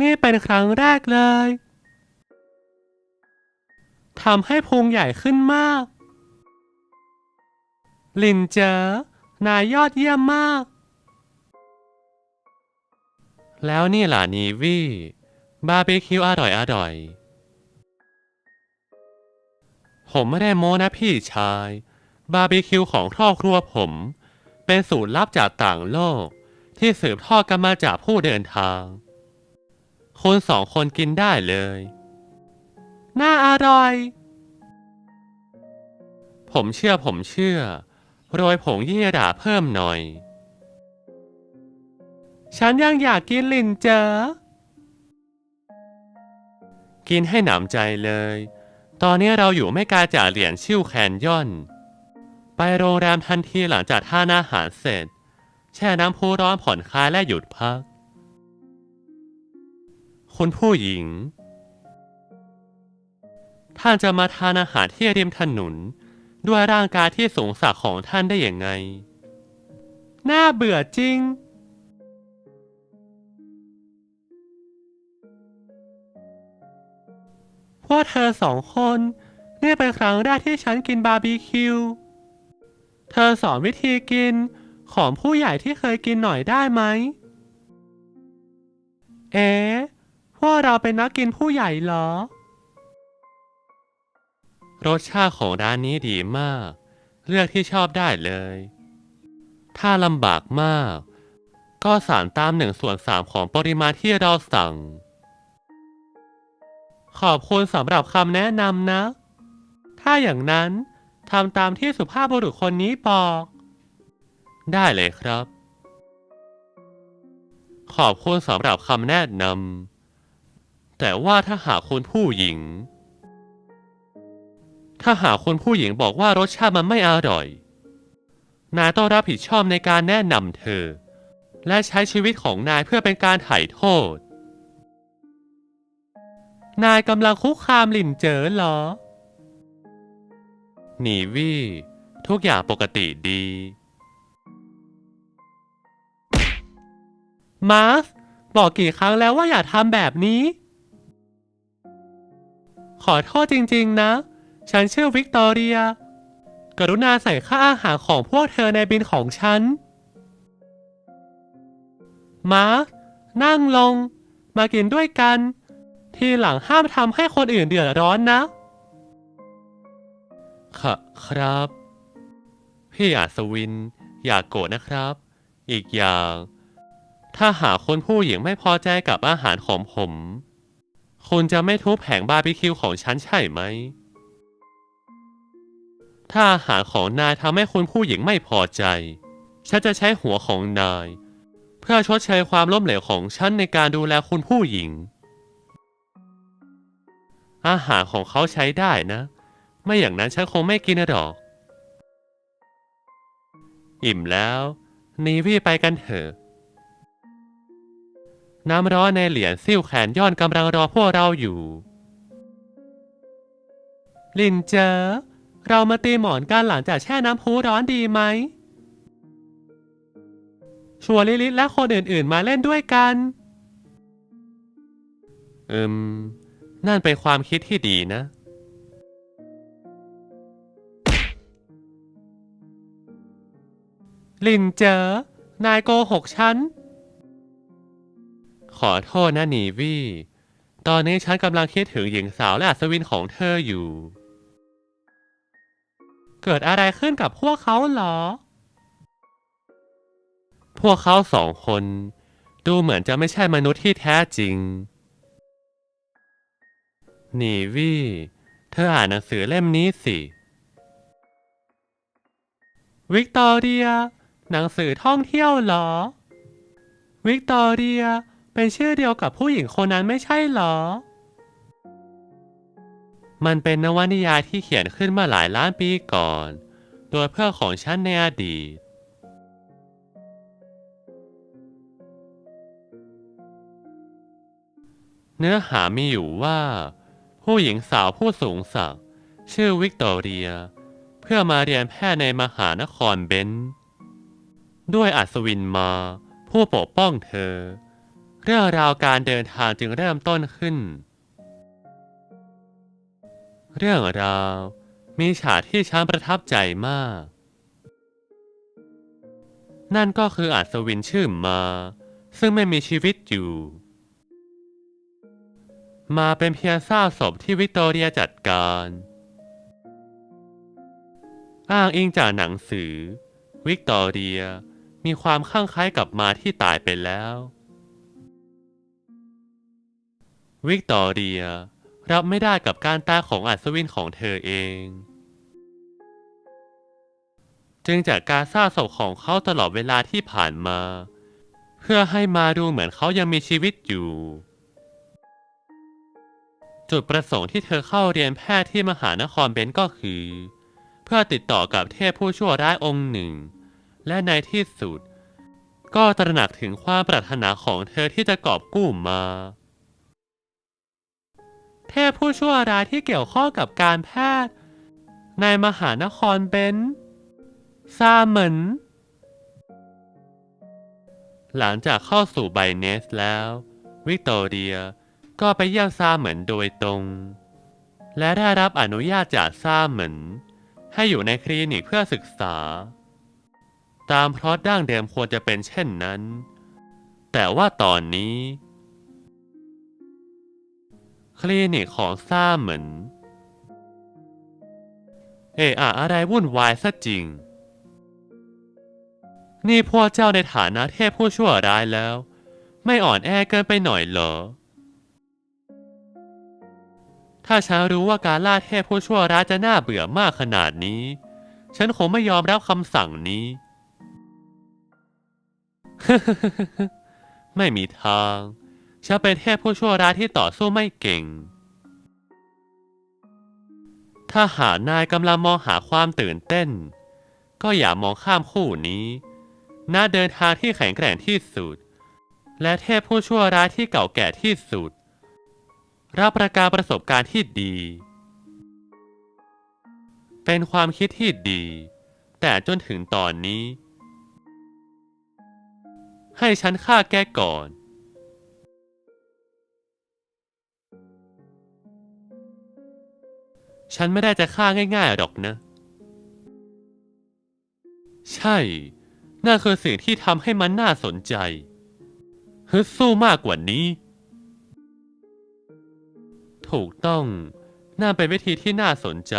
นี่เป็นครั้งแรกเลยทำให้พุงใหญ่ขึ้นมาก ลินเจอนายยอดเยี่ยมมาก แล้วนี่ล่ะนีวี่ บาร์บีคิวอร่อยอร่อย ผมไม่ได้โม้นะพี่ชาย บาร์บีคิวของครอบครัวผม เป็นสูตรลับจากต่างโลก ที่สืบทอดกันมาจากผู้เดินทาง คนสองคนกินได้เลย น่าอร่อย ผมเชื่อผมเชื่อ โรยผงยี่หร่าเพิ่มหน่อย ฉันยังอยากกินลินเจอ กินให้หนำใจเลย ตอนนี้เราอยู่ไม่ไกลจากเหรียญชิ่วแคนยอน ไปโรงแรมทันทีหลังจากทานอาหารเสร็จ แช่น้ำพุร้อนผ่อนคลายและหยุดพัก คุณผู้หญิง ท่านจะมาทานอาหารที่ริมถนนด้วยร่างกายที่สูงสักของท่านได้อย่างไง น่าเบื่อจริง พวกเธอสองคน นี่เป็นครั้งแรกที่ฉันกินบาร์บีคิว เธอสอนวิธีกินของผู้ใหญ่ที่เคยกินหน่อยได้ไหม เอ๊ะพวกเราเป็นนักกินผู้ใหญ่เหรอ รสชาติของร้านนี้ดีมาก เลือกที่ชอบได้เลย ถ้าลำบากมาก ก็สารตามหนึ่งส่วนสามของปริมาณที่เราสั่ง ขอบคุณสำหรับคำแนะนำนะ ถ้าอย่างนั้นทำตามที่สุภาพบุรุษคนนี้บอก ได้เลยครับ ขอบคุณสำหรับคำแนะนำแต่ว่าถ้าหากคุณผู้หญิง ถ้าหากคุณผู้หญิงบอกว่ารสชาติมันไม่อร่อย นายต้องรับผิดชอบในการแนะนำเธอ และใช้ชีวิตของนายเพื่อเป็นการไถ่โทษ นายกำลังคุกคามหลินเจ๋อเหรอ หนีวี่ ทุกอย่างปกติดี มาร์สบอกกี่ครั้งแล้วว่าอย่าทำแบบนี้ ขอโทษจริงๆนะ ฉันชื่อวิกตอเรีย กรุณาใส่ค่าอาหารของพวกเธอในบินของฉัน มาร์สนั่งลง มากินด้วยกัน ทีหลังห้ามทำให้คนอื่นเดือดร้อนนะ ค่ะครับ พี่อาสวิน อย่ากโกรธนะครับ อีกอย่าง ถ้าหาคนผู้หญิงไม่พอใจกับอาหารของผม คุณจะไม่ทุบแผงบาร์บีคิวของฉันใช่ไหม ถ้าอาหารของนายทำให้คุณผู้หญิงไม่พอใจ ฉันจะใช้หัวของนาย เพื่อชดเชยความล้มเหลวของฉันในการดูแลคุณผู้หญิง อาหารของเขาใช้ได้นะ ไม่อย่างนั้นฉันคงไม่กินหรอก อิ่มแล้วนีวี่ไปกันเถอะ น้ำร้อนในเหรียญซิ่วแขนย้อนกำลังรอพวกเราอยู่ ลินเจอ เรามาตีหมอนกันหลังจากแช่น้ำพุร้อนดีไหม ชวนลิลิและคนอื่นๆมาเล่นด้วยกันอืม นั่นเป็นความคิดที่ดีนะ ลินเจอ นายโกหกฉัน ขอโทษนะนีวี่ ตอนนี้ฉันกำลังคิดถึงหญิงสาวและอัศวินของเธออยู่ เกิดอะไรขึ้นกับพวกเขาเหรอ พวกเขาสองคน ดูเหมือนจะไม่ใช่มนุษย์ที่แท้จริง นีวี่ เธออ่านหนังสือเล่มนี้สิ วิกตอเรีย หนังสือท่องเที่ยวเหรอ วิกตอเรีย เป็นชื่อเดียวกับผู้หญิงคนนั้นไม่ใช่เหรอ มันเป็นนวนิยายที่เขียนขึ้นเมื่อหลายล้านปีก่อน โดยเพื่อนของฉันในอดีตเนื้อหามีอยู่ว่า ผู้หญิงสาวผู้สูงศักดิ์ชื่อวิกตอเรีย เพื่อมาเรียนแพทย์ในมหานครเบนซ์ด้วยอัศวินมา ผู้ปกป้องเธอ เรื่องราวการเดินทางจึงเริ่มต้นขึ้น เรื่องราวมีฉากที่ฉันประทับใจมาก นั่นก็คืออัศวินชื่อมา ซึ่งไม่มีชีวิตอยู่ มาเป็นเพียงซากศพที่วิกตอเรียจัดการ อ้างอิงจากหนังสือ วิกตอเรียมีความข้างคล้ายกับมาที่ตายไปแล้ว วิกตอเรียรับไม่ได้กับการตายของอัศวินของเธอเอง จึงจัดการสร้าศพของเขาตลอดเวลาที่ผ่านมา เพื่อให้มาดูเหมือนเขายังมีชีวิตอยู่ จุดประสงค์ที่เธอเข้าเรียนแพทย์ที่มหานครเบนซ์ก็คือ เพื่อติดต่อกับเทพผู้ชั่วร้ายองค์หนึ่ง และในที่สุด ก็ตระหนักถึงความปรารถนาของเธอที่จะกอบกู้มา เทพผู้ชั่วร้ายที่เกี่ยวข้องกับการแพทย์ ในมหานครเบนซ์ซาเหมินหลังจากเข้าสู่ไบเนสแล้ว วิกตอเรีย ก็ไปเยี่ยมซาเหมินโดยตรง และได้รับอนุญาตจากซาเหมินให้อยู่ในคลินิกเพื่อศึกษา ตามพล็อตดั้งเดิมควรจะเป็นเช่นนั้น แต่ว่าตอนนี้ คลินิกของซาเหมือนเอะอะอะไรวุ่นวายซะจริง นี่พวกเจ้าในฐานะเทพผู้ชั่วร้ายแล้ว ไม่อ่อนแอเกินไปหน่อยเหรอ ถ้าฉันรู้ว่าการล่าเทพผู้ชั่วร้ายจะน่าเบื่อมากขนาดนี้ ฉันคงไม่ยอมรับคำสั่งนี้ ไม่มีทาง ฉันเป็นเทพผู้ชั่วร้ายที่ต่อสู้ไม่เก่ง ถ้าหากนายกำลังมองหาความตื่นเต้น ก็อย่ามองข้ามคู่นี้น่าเดินทางที่แข็งแกร่งที่สุด และเทพผู้ชั่วร้ายที่เก่าแก่ที่สุด รับประการประสบการณ์ที่ดี เป็นความคิดที่ดี แต่จนถึงตอนนี้ ให้ฉันฆ่าแกก่อน ฉันไม่ได้จะฆ่าง่ายๆหรอกนะ ใช่นั่นคือสิ่งที่ทำให้มันน่าสนใจฮึดสู้มากกว่านี้ ถูกต้องน่าเป็นวิธีที่น่าสนใจ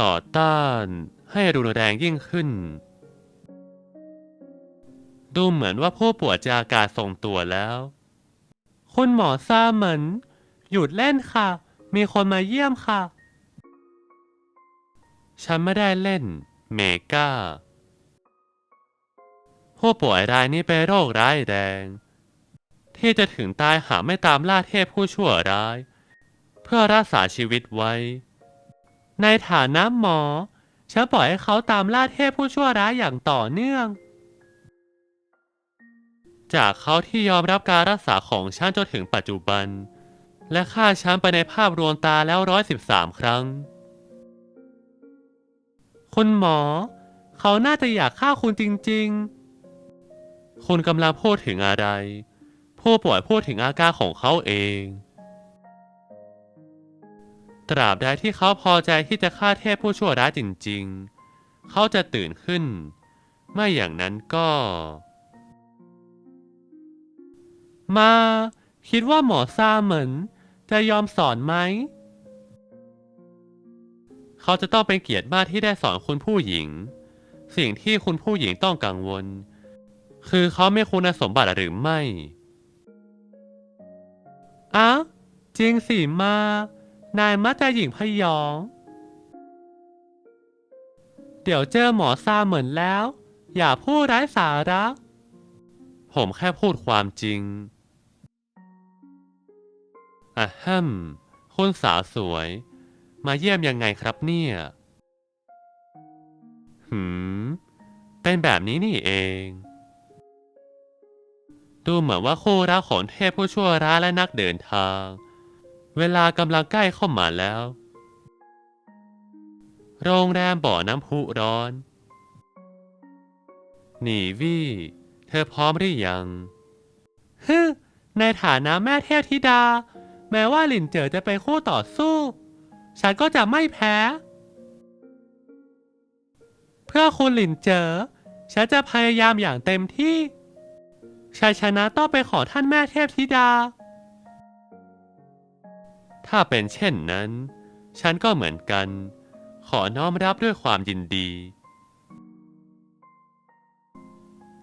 ต่อต้านให้รุนแรงยิ่งขึ้น ดูเหมือนว่าผู้ป่วยจะอาการทรงตัวแล้ว คุณหมอซาเหมินหยุดเล่นค่ะ มีคนมาเยี่ยมค่ะ ฉันไม่ได้เล่น เมก้า ผู้ป่วยรายนี้เป็นโรคร้ายแรง ที่จะถึงตายหาไม่ตามล่าเทพผู้ชั่วร้าย เพื่อรักษาชีวิตไว้ ในฐานะหมอฉันปล่อยให้เขาตามล่าเทพผู้ชั่วร้ายอย่างต่อเนื่อง จากเขาที่ยอมรับการรักษาของฉันจนถึงปัจจุบัน และฆ่าฉันไปในภาพรวมตาแล้วร้อยสิบสามครั้ง คุณหมอ เขาน่าจะอยากฆ่าคุณจริงๆ คุณกำลังพูดถึงอะไร ผู้ป่วยพูดถึงอาการของเขาเอง ตราบใดที่เขาพอใจที่จะฆ่าเทพผู้ชั่วร้ายจริง ๆ เขาจะตื่นขึ้น ไม่อย่างนั้นก็ มา คิดว่าหมอซาเหมินจะยอมสอนไหม เขาจะต้องเป็นเกียรติมากที่ได้สอนคุณผู้หญิง สิ่งที่คุณผู้หญิงต้องกังวล คือเขาไม่คุณสมบัติหรือไม่ อ้าวจริงสิมา นายมักจะหญิงพยอง เดี๋ยวเจอหมอซาเหมือนแล้ว อย่าพูดไร้สาระ ผมแค่พูดความจริงอะฮัมคุณสาวสวย มาเยี่ยมยังไงครับเนี่ย หืม เป็นแบบนี้นี่เอง ดูเหมือนว่าคู่รักของเทพผู้ชั่วร้ายและนักเดินทาง เวลากำลังใกล้เข้ามาแล้ว โรงแรมบ่อน้ำพุร้อน หนีวี่ เธอพร้อมหรือยังฮึในฐานะแม่เทพธิดา แม้ว่าหลินเจ๋อจะเป็นคู่ต่อสู้ ฉันก็จะไม่แพ้ เพื่อคุณหลินเจ๋อฉันจะพยายามอย่างเต็มที่ ชัยชนะต้องเป็นขอท่านแม่เทพธิดา ถ้าเป็นเช่นนั้น ฉันก็เหมือนกัน ขอน้อมรับด้วยความยินดี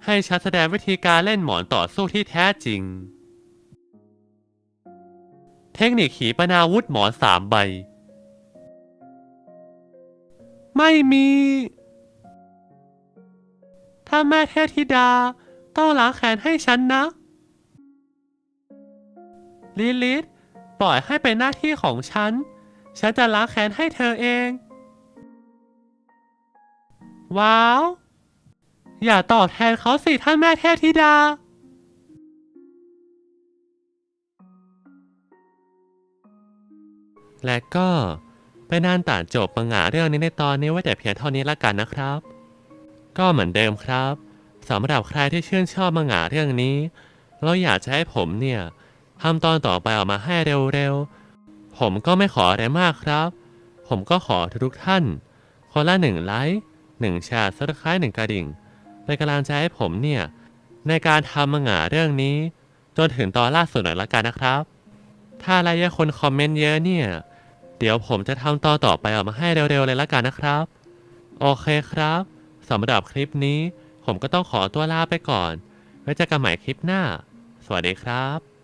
ให้ฉันแสดงวิธีการเล่นหมอนต่อสู้ที่แท้จริง เทคนิคขีปนาวุธหมอนสามใบ ไม่มี ถ้าแม่เทพธิดา ต้องล้างแค้นให้ฉันนะ ลิลิธปล่อยให้เป็นหน้าที่ของฉัน ฉันจะล้างแค้นให้เธอเอง ว้าว อย่าตอบแทนเขาสิท่านแม่เทพธิดา และก็เป็นนานต่านจบมังงะเรื่องนี้ในตอนนี้ไว้แต่เพียงเท่านี้ละกันนะครับ ก็เหมือนเดิมครับ สำหรับใครที่ชื่นชอบมังงะเรื่องนี้แล้วอยากจะให้ผมเนี่ยทำตอนต่อไปออกมาให้เร็วๆ ผมก็ไม่ขออะไรมากครับ ผมก็ขอทุกท่าน คนละหนึ่งไลค์หนึ่งแชร์ซับสไครต์หนึ่งกระดิ่งเป็นกำลังใจให้ผมเนี่ย ในการทำมังงะเรื่องนี้ จนถึงตอนล่าสุดหน่อยละกันนะครับ ถ้าอะไรเยอะคนคอมเมนต์เยอะเนี่ย เดี๋ยวผมจะทำตอนต่อไปออกมาให้เร็วๆเลยละกันนะครับ โอเคครับสำหรับคลิปนี้ ผมก็ต้องขอตัวลาไปก่อน ไว้เจอกันใหม่คลิปหน้า สวัสดีครับ